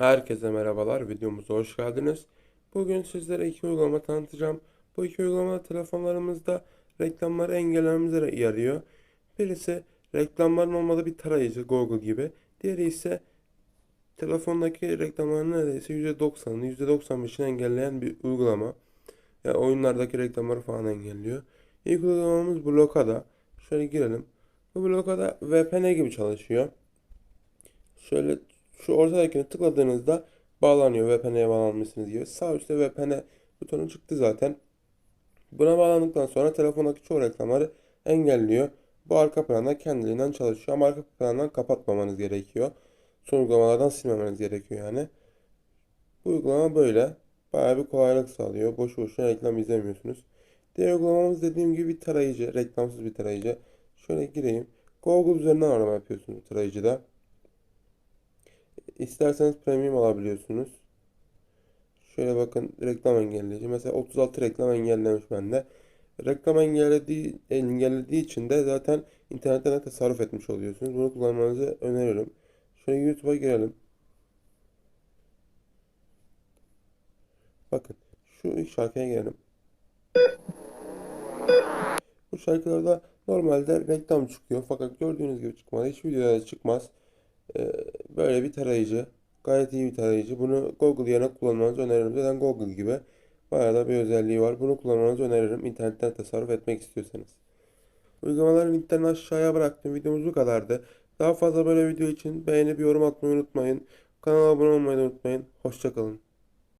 Herkese merhabalar, videomuza hoş geldiniz. Bugün sizlere iki uygulama tanıtacağım. Bu iki uygulama telefonlarımızda reklamları engellememize yarıyor. Birisi reklamların olmadığı bir tarayıcı Google gibi. Diğeri ise telefondaki reklamların neredeyse %90'ını %95'ini engelleyen bir uygulama. Yani oyunlardaki reklamları falan engelliyor. İlk uygulamamız Blokada. Şöyle girelim. Bu Blokada VPN gibi çalışıyor. Şöyle şu ortadakini tıkladığınızda bağlanıyor VPN'ye bağlanmışsınız gibi. Sağ üstte VPN butonu çıktı zaten. Buna bağlandıktan sonra telefondaki çoğu reklamları engelliyor. Bu arka planda kendiliğinden çalışıyor ama arka plandan kapatmamanız gerekiyor. Son uygulamalardan silmemeniz gerekiyor yani. Bu uygulama böyle. Bayağı bir kolaylık sağlıyor. Boşu boşuna reklam izlemiyorsunuz. Diğer uygulamamız dediğim gibi bir tarayıcı. Reklamsız bir tarayıcı. Şöyle gireyim. Google üzerinden arama yapıyorsunuz tarayıcıda. İsterseniz premium alabiliyorsunuz. Şöyle bakın reklam engelleyici. Mesela 36 reklam engellemiş bende. Reklam engellediği, engellediği için de zaten internetten de tasarruf etmiş oluyorsunuz. Bunu kullanmanızı öneririm. Şöyle YouTube'a girelim. Bakın şu şarkıya girelim. Bu şarkılarda normalde reklam çıkıyor fakat gördüğünüz gibi çıkmadı. Hiç videoda çıkmaz. Ee, böyle bir tarayıcı. Gayet iyi bir tarayıcı. Bunu Google yerine kullanmanızı öneririm. Zaten Google gibi bayağı da bir özelliği var. Bunu kullanmanızı öneririm. İnternetten tasarruf etmek istiyorsanız. Uygulamaların linklerini aşağıya bıraktım. Videomuz bu kadardı. Daha fazla böyle video için beğenip yorum atmayı unutmayın. Kanala abone olmayı unutmayın. Hoşçakalın.